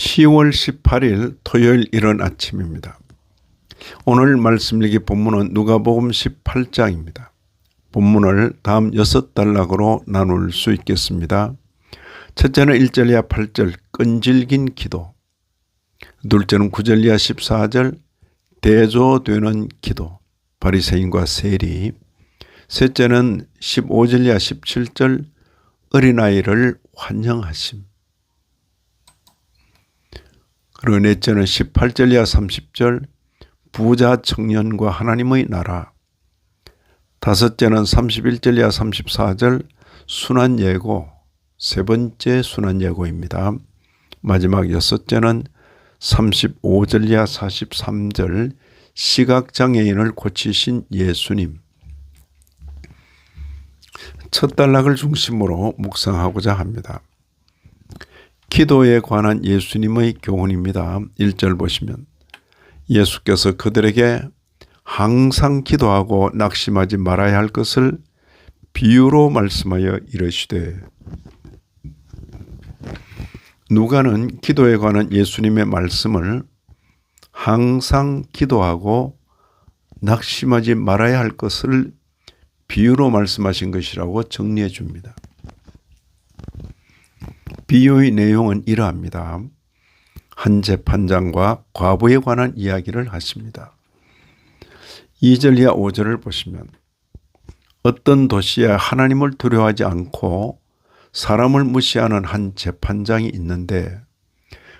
10월 18일 토요일 이른 아침입니다. 오늘 말씀 읽기 본문은 누가복음 18장입니다. 본문을 다음 여섯 단락으로 나눌 수 있겠습니다. 첫째는 1절 이하 8절 끈질긴 기도 둘째는 9절 이하 14절 대조되는 기도 바리새인과 세리 셋째는 15절 이하 17절 어린아이를 환영하심 넷째는 18절 이하 30절 부자 청년과 하나님의 나라 다섯째는 31절 이하 34절 순환 예고 세 번째 순환 예고입니다. 마지막 여섯째는 35절 이하 43절 시각장애인을 고치신 예수님 첫 단락을 중심으로 묵상하고자 합니다. 기도에 관한 예수님의 교훈입니다. 1절 보시면 예수께서 그들에게 항상 기도하고 낙심하지 말아야 할 것을 비유로 말씀하여 이르시되 누가는 기도에 관한 예수님의 말씀을 항상 기도하고 낙심하지 말아야 할 것을 비유로 말씀하신 것이라고 정리해 줍니다. 비유의 내용은 이러합니다. 한 재판장과 과부에 관한 이야기를 하십니다. 2절 이하 5절을 보시면 어떤 도시에 하나님을 두려워하지 않고 사람을 무시하는 한 재판장이 있는데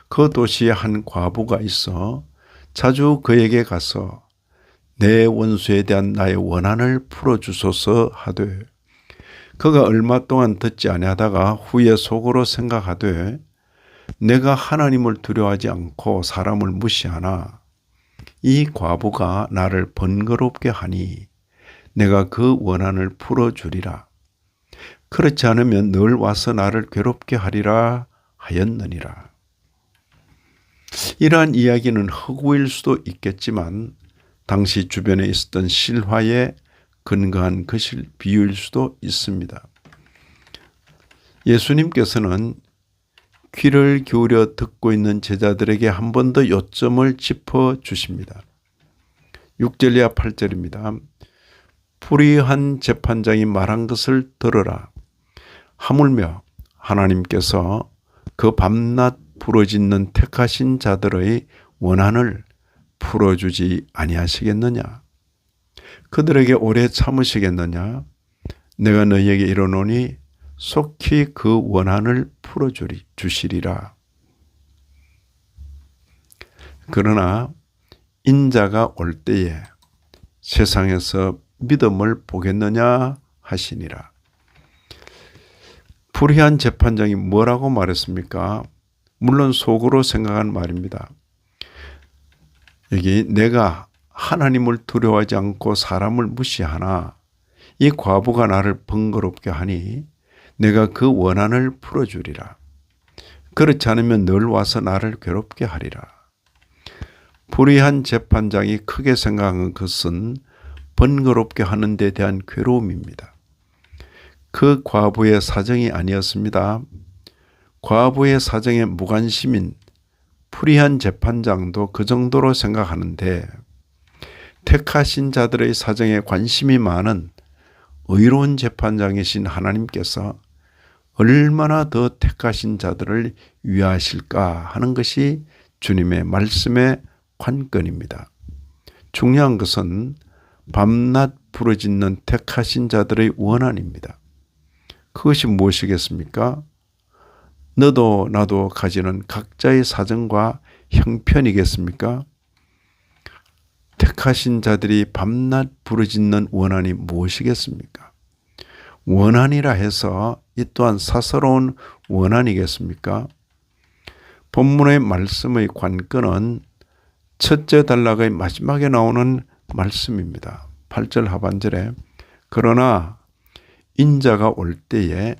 그 도시에 한 과부가 있어 자주 그에게 가서 내 원수에 대한 나의 원한을 풀어주소서 하되 그가 얼마 동안 듣지 아니하다가 후에 속으로 생각하되 내가 하나님을 두려워하지 않고 사람을 무시하나 이 과부가 나를 번거롭게 하니 내가 그 원한을 풀어주리라. 그렇지 않으면 늘 와서 나를 괴롭게 하리라 하였느니라. 이러한 이야기는 허구일 수도 있겠지만 당시 주변에 있었던 실화에 근거한 것일 비유일 수도 있습니다. 예수님께서는 귀를 기울여 듣고 있는 제자들에게 한 번 더 요점을 짚어 주십니다. 6절 이하 8절입니다. 불의한 재판장이 말한 것을 들으라. 하물며 하나님께서 그 밤낮 부러짓는 택하신 자들의 원한을 풀어주지 아니하시겠느냐? 그들에게 오래 참으시겠느냐? 내가 너희에게 이르노니 속히 그 원한을 풀어주리 주시리라. 그러나 인자가 올 때에 세상에서 믿음을 보겠느냐 하시니라. 불의한 재판장이 뭐라고 말했습니까? 물론 속으로 생각한 말입니다. 여기 내가 하나님을 두려워하지 않고 사람을 무시하나 이 과부가 나를 번거롭게 하니 내가 그 원한을 풀어주리라. 그렇지 않으면 늘 와서 나를 괴롭게 하리라. 불의한 재판장이 크게 생각한 것은 번거롭게 하는 데 대한 괴로움입니다. 그 과부의 사정이 아니었습니다. 과부의 사정에 무관심인 불의한 재판장도 그 정도로 생각하는데 택하신 자들의 사정에 관심이 많은 의로운 재판장이신 하나님께서 얼마나 더 택하신 자들을 위하실까 하는 것이 주님의 말씀의 관건입니다. 중요한 것은 밤낮 부러짓는 택하신 자들의 원한입니다. 그것이 무엇이겠습니까? 너도 나도 가지는 각자의 사정과 형편이겠습니까? 택하신 자들이 밤낮 부르짖는 원한이 무엇이겠습니까? 원한이라 해서 이 또한 사사로운 원한이겠습니까? 본문의 말씀의 관건은 첫째 단락의 마지막에 나오는 말씀입니다. 8절 하반절에 그러나 인자가 올 때에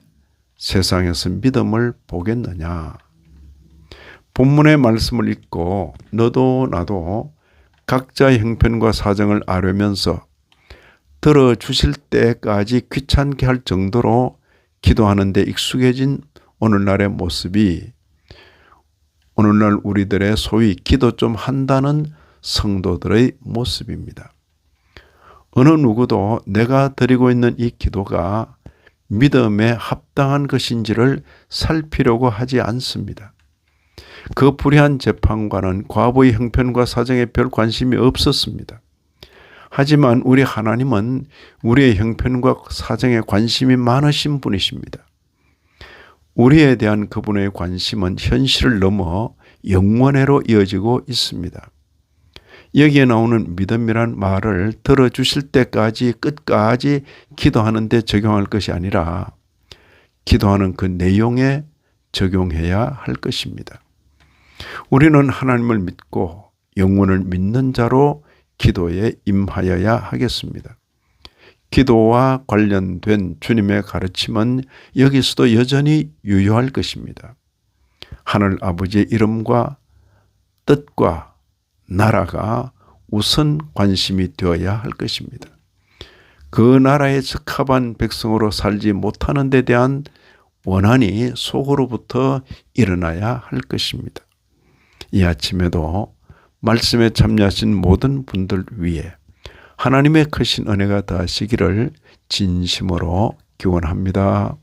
세상에서 믿음을 보겠느냐. 본문의 말씀을 읽고 너도 나도 각자의 형편과 사정을 아뢰면서 들어주실 때까지 귀찮게 할 정도로 기도하는데 익숙해진 오늘날의 모습이 오늘날 우리들의 소위 기도 좀 한다는 성도들의 모습입니다. 어느 누구도 내가 드리고 있는 이 기도가 믿음에 합당한 것인지를 살피려고 하지 않습니다. 그 불의한 재판과는 과부의 형편과 사정에 별 관심이 없었습니다. 하지만 우리 하나님은 우리의 형편과 사정에 관심이 많으신 분이십니다. 우리에 대한 그분의 관심은 현실을 넘어 영원해로 이어지고 있습니다. 여기에 나오는 믿음이란 말을 들어주실 때까지 끝까지 기도하는데 적용할 것이 아니라 기도하는 그 내용에 적용해야 할 것입니다. 우리는 하나님을 믿고 영혼을 믿는 자로 기도에 임하여야 하겠습니다. 기도와 관련된 주님의 가르침은 여기서도 여전히 유효할 것입니다. 하늘 아버지의 이름과 뜻과 나라가 우선 관심이 되어야 할 것입니다. 그 나라에 적합한 백성으로 살지 못하는 데 대한 원한이 속으로부터 일어나야 할 것입니다. 이 아침에도 말씀에 참여하신 모든 분들 위해 하나님의 크신 은혜가 더하시기를 진심으로 기원합니다.